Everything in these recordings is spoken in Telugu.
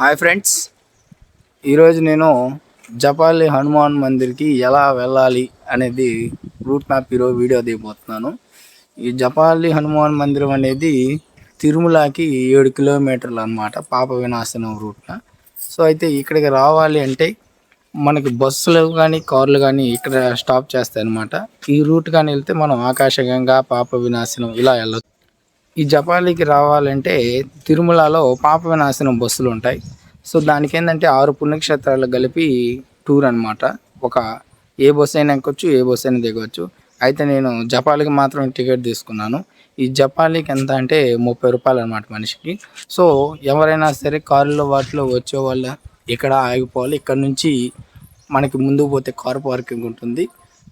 Hi friends. ఈరోజు నేను జపాలి హనుమాన్ మందిర్కి ఎలా వెళ్ళాలి అనేది రూట్ మ్యాప్ ఈరోజు వీడియో దిగబోతున్నాను. ఈ జపాలి హనుమాన్ మందిరం అనేది తిరుమలకి ఏడు కిలోమీటర్లు అనమాట పాప వినాశనం రూట్న. సో అయితే ఇక్కడికి రావాలి అంటే మనకి బస్సులు కానీ కార్లు కానీ ఇక్కడ స్టాప్ చేస్తాయి అనమాట ఈ రూట్ కానీ వెళ్తే మనం ఆకాశగంగా పాప వినాశనం ఇలా వెళ్ళొచ్చు. ఈ జపాలికి రావాలంటే తిరుమలలో పాప వినాశనం బస్సులు ఉంటాయి. సో దానికి ఏంటంటే ఆరు పుణ్యక్షేత్రాలు కలిపి టూర్ అనమాట ఒక ఏ బస్సు అయినా ఎక్కొచ్చు ఏ బస్సు అయినా దిగవచ్చు అయితే నేను జపాలికి మాత్రం టికెట్ తీసుకున్నాను. ఈ జపాలికి ఎంత అంటే ముప్పై రూపాయలు అనమాట మనిషికి. సో ఎవరైనా సరే కారులో వాటిలో వచ్చే వాళ్ళ ఇక్కడ ఆగిపోవాలి ఇక్కడ నుంచి మనకి ముందుకు పోతే కార్ పార్కింగ్ ఉంటుంది.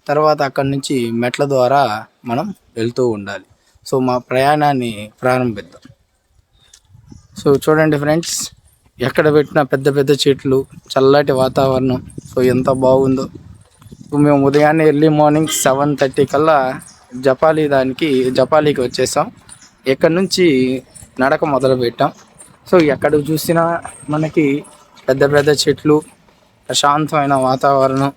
తర్వాత అక్కడి నుంచి మెట్ల ద్వారా మనం వెళ్తూ ఉండాలి. సో మా ప్రయాణాన్ని ప్రారంభిద్దాం. సో చూడండి ఫ్రెండ్స్ ఎక్కడ పెట్టిన పెద్ద పెద్ద చెట్లు చల్లటి వాతావరణం. సో ఎంత బాగుందో. మేము ఉదయాన్నే ఎర్లీ మార్నింగ్ సెవెన్ థర్టీ కల్లా జపాలి దానికి జపాలికి వచ్చేసాం. ఎక్కడి నుంచి నడక మొదలు పెట్టాం. సో ఎక్కడ చూసినా మనకి పెద్ద పెద్ద చెట్లు ప్రశాంతమైన వాతావరణం.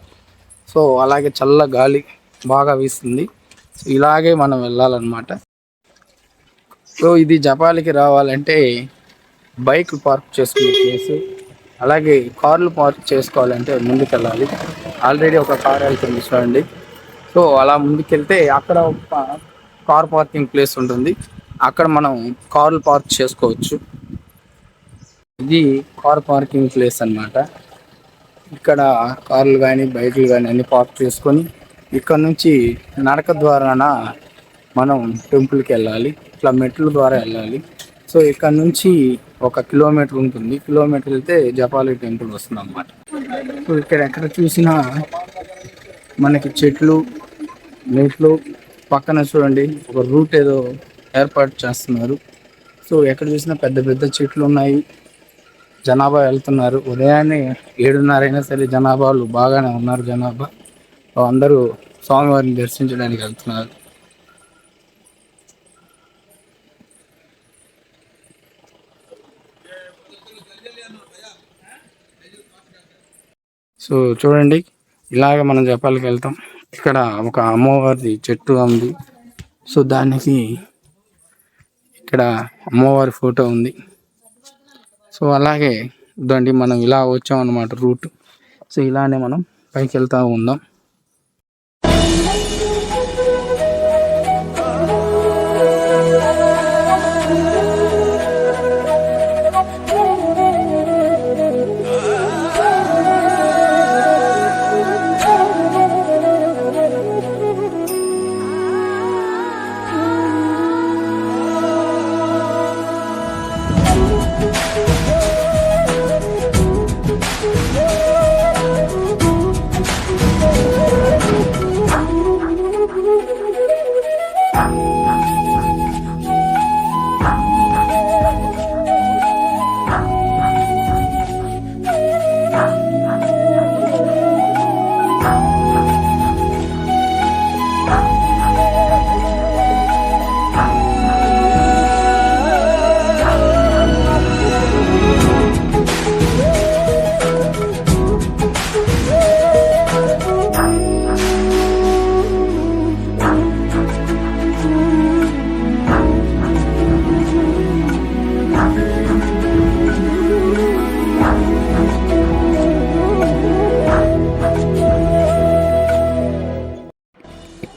సో అలాగే చల్ల గాలి బాగా వీస్తుంది. సో ఇలాగే మనం వెళ్ళాలన్నమాట. సో ఇది జపాలికి రావాలంటే బైక్ పార్క్ చేసుకునే ప్లేస్ అలాగే కార్లు పార్క్ చేసుకోవాలంటే ముందుకెళ్ళాలి. ఆల్రెడీ ఒక కార్ వెళ్తుంది చూడండి. సో అలా ముందుకెళ్తే అక్కడ ఒక కార్ పార్కింగ్ ప్లేస్ ఉంటుంది. అక్కడ మనం కార్లు పార్క్ చేసుకోవచ్చు. ఇది కార్ పార్కింగ్ ప్లేస్ అన్నమాట. ఇక్కడ కార్లు కానీ బైకులు కానీ అన్ని పార్క్ చేసుకొని ఇక్కడ నుంచి నడక ద్వారాన మనం టెంపుల్కి వెళ్ళాలి. ఇట్లా మెట్ల ద్వారా వెళ్ళాలి. సో ఇక్కడ నుంచి ఒక కిలోమీటర్ ఉంటుంది. కిలోమీటర్ వెళ్తే జపాలి టెంపుల్ వస్తుంది అన్నమాట సో ఇక్కడ ఎక్కడ చూసినా మనకి చెట్లు మెట్లు పక్కన చూడండి. ఒక రూట్ ఏదో ఏర్పాటు చేస్తున్నారు. సో ఎక్కడ చూసినా పెద్ద పెద్ద చెట్లు ఉన్నాయి. జనాభా వెళ్తున్నారు. ఉదయాన్నే ఏడున్నర అయినా సరే జనాభాలు బాగానే ఉన్నారు జనాభా. అందరూ స్వామివారిని దర్శించడానికి వెళ్తున్నారు. సో చూడండి ఇలాగ మనం జపాలకి వెళ్తాం. ఇక్కడ ఒక అమ్మవారి చెట్టు ఉంది. సో దానికి ఇక్కడ అమ్మవారి ఫోటో ఉంది. సో అలాగే దండి మనం ఇలా వచ్చాం అన్నమాట రూట్. సో ఇలానే మనం పైకి వెళ్తూ ఉందాం.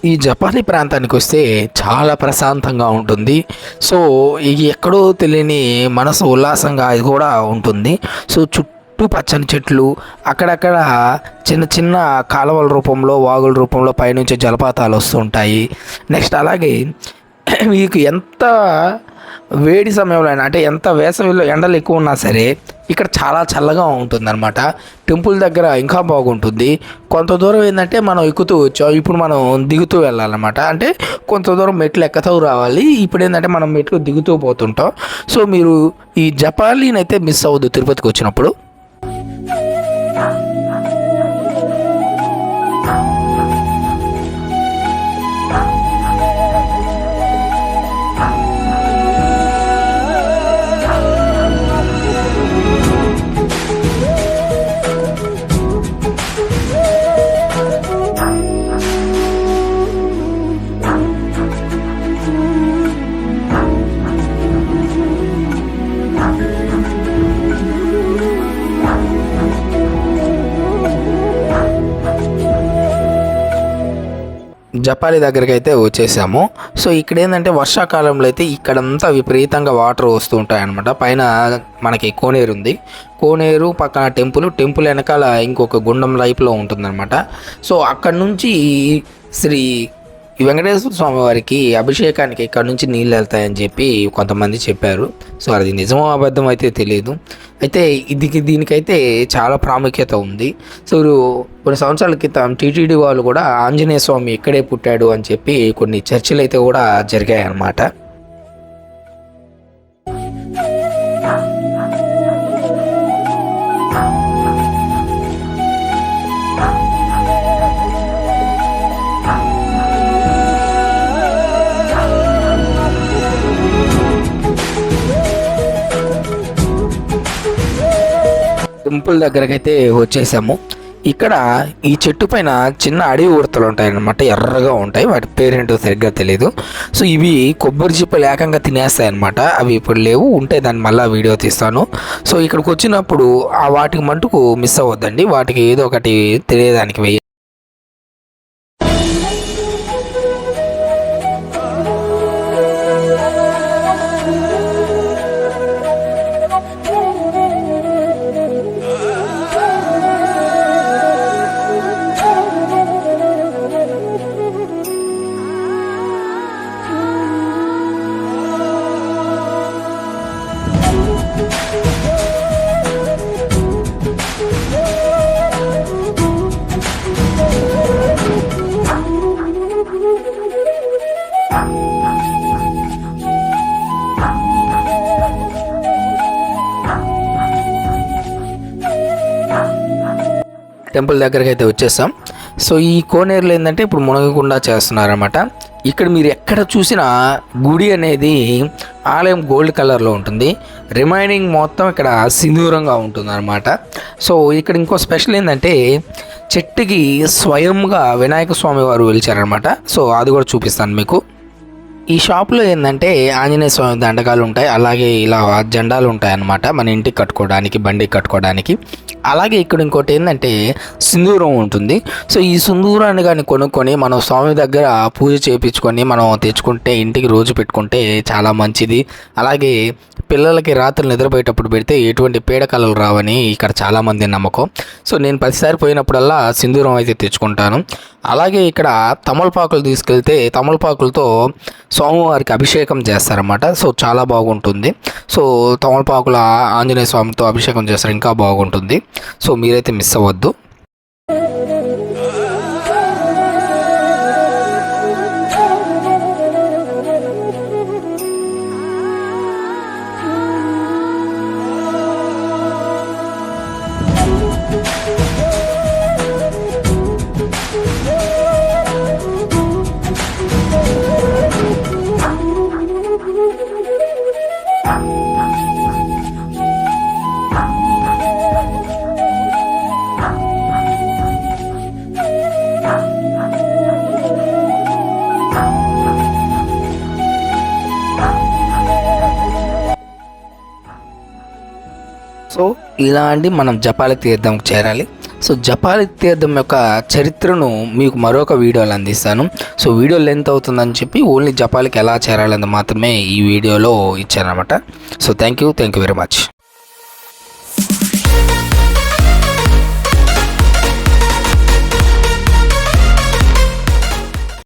ఈ జపానీ ప్రాంతానికి వస్తే చాలా ప్రశాంతంగా ఉంటుంది. సో ఇది ఎక్కడో తెలియని మనసు ఉల్లాసంగా అది కూడా ఉంటుంది. సో చుట్టూ పచ్చని చెట్లు అక్కడక్కడ చిన్న చిన్న కాలువల రూపంలో వాగుల రూపంలో పైనుంచి జలపాతాలు వస్తుంటాయి నెక్స్ట్ అలాగే మీకు ఎంత వేడి సమయంలో అయినా అంటే ఎంత వేసవిలో ఎండలు ఎక్కువ ఉన్నా సరే ఇక్కడ చాలా చల్లగా ఉంటుంది అనమాట టెంపుల్ దగ్గర ఇంకా బాగుంటుంది. కొంత దూరం ఏంటంటే మనం ఎక్కుతూ వచ్చాం. ఇప్పుడు మనం దిగుతూ వెళ్ళాలన్నమాట. అంటే కొంత దూరం మెట్లు ఎక్కతూ రావాలి. ఇప్పుడు ఏంటంటే మనం మెట్లు దిగుతూ పోతుంటాం. సో మీరు ఈ జపాలీని అయితే మిస్ అవ్వద్దు తిరుపతికి వచ్చినప్పుడు. జపాలి దగ్గరికి అయితే వచ్చేసాము. సో ఇక్కడ ఏంటంటే వర్షాకాలంలో అయితే ఇక్కడంతా విపరీతంగా వాటర్ వస్తూ ఉంటాయన్నమాట. పైన మనకి కోనేరు ఉంది. కోనేరు పక్కన టెంపుల్ టెంపుల్ వెనకాల ఇంకొక గుండం లైఫ్లో ఉంటుందన్నమాట. సో అక్కడ నుంచి శ్రీ ఈ వెంకటేశ్వర స్వామి వారికి అభిషేకానికి ఇక్కడ నుంచి నీళ్ళు వెళ్తాయని చెప్పి కొంతమంది చెప్పారు. సో అది నిజమో అబద్ధం అయితే తెలియదు అయితే ఇది దీనికైతే చాలా ప్రాముఖ్యత ఉంది. సో కొన్ని సంవత్సరాల క్రితం టీటీడీ వాళ్ళు కూడా ఆంజనేయ స్వామి ఇక్కడే పుట్టాడు అని చెప్పి కొన్ని చర్చలు అయితే కూడా జరిగాయి అన్నమాట టెంపుల్ దగ్గరకైతే అయితే వచ్చేసాము. ఇక్కడ ఈ చెట్టు పైన చిన్న అడవి ఉడతలు ఉంటాయన్నమాట ఎర్రగా ఉంటాయి. వాటి పేరేంటో సరిగ్గా తెలియదు సో ఇవి కొబ్బరి చిప్పలు ఏకంగా తినేస్తాయి అనమాట అవి ఇప్పుడు లేవు ఉంటే దాన్ని మళ్ళీ వీడియో తీస్తాను. సో ఇక్కడికి వచ్చినప్పుడు ఆ వాటికి మటుకు మిస్ అవ్వద్దండి. వాటికి ఏదో ఒకటి తెలియడానికి వెయ్యి టెంపుల్ దగ్గరికి అయితే వచ్చేసాం. సో ఈ కోనేరులో ఏంటంటే ఇప్పుడు మునగకుండా చేస్తున్నారన్నమాట. ఇక్కడ మీరు ఎక్కడ చూసినా గుడి అనేది ఆలయం గోల్డ్ కలర్లో ఉంటుంది. రిమైనింగ్ మొత్తం ఇక్కడ సింధూరంగా ఉంటుంది అనమాట సో ఇక్కడ ఇంకో స్పెషల్ ఏంటంటే చెట్టుకి స్వయంగా వినాయక స్వామి వారు వెలిచారనమాట సో అది కూడా చూపిస్తాను మీకు. ఈ షాప్లో ఏంటంటే ఆంజనేయ స్వామి దండకాలు ఉంటాయి అలాగే ఇలా జెండాలు ఉంటాయి అన్నమాట మన ఇంటికి కట్టుకోవడానికి బండికి కట్టుకోవడానికి. అలాగే ఇక్కడ ఇంకోటి ఏంటంటే సింధూరం ఉంటుంది. సో ఈ సింధూరాన్ని కానీ కొనుక్కొని మనం స్వామి దగ్గర పూజ చేయించుకొని మనం తెచ్చుకుంటే ఇంటికి రోజు పెట్టుకుంటే చాలా మంచిది. అలాగే పిల్లలకి రాత్రులు నిద్రపోయేటప్పుడు పెడితే ఎటువంటి పీడకలలు రావని ఇక్కడ చాలామంది నమ్మకం. సో నేను ప్రతిసారి పోయినప్పుడల్లా సింధూరం అయితే తెచ్చుకుంటాను. అలాగే ఇక్కడ తమలపాకులు తీసుకెళ్తే తమలపాకులతో స్వామివారికి అభిషేకం చేస్తారన్నమాట. సో చాలా బాగుంటుంది. సో తమలపాకుల ఆంజనేయ స్వామితో అభిషేకం చేస్తారు. ఇంకా బాగుంటుంది. సో మీరైతే మిస్ అవ్వద్దు. ఇలా ఇలాంటి మనం జపాలి తీర్థంకి చేరాలి. సో జపాలి తీర్థం యొక్క చరిత్రను మీకు మరొక వీడియోలో అందిస్తాను. సో వీడియో లెంత్ అవుతుందని చెప్పి ఓన్లీ జపాలికి ఎలా చేరాలని మాత్రమే ఈ వీడియోలో ఇచ్చానమాట so thank you thank you very much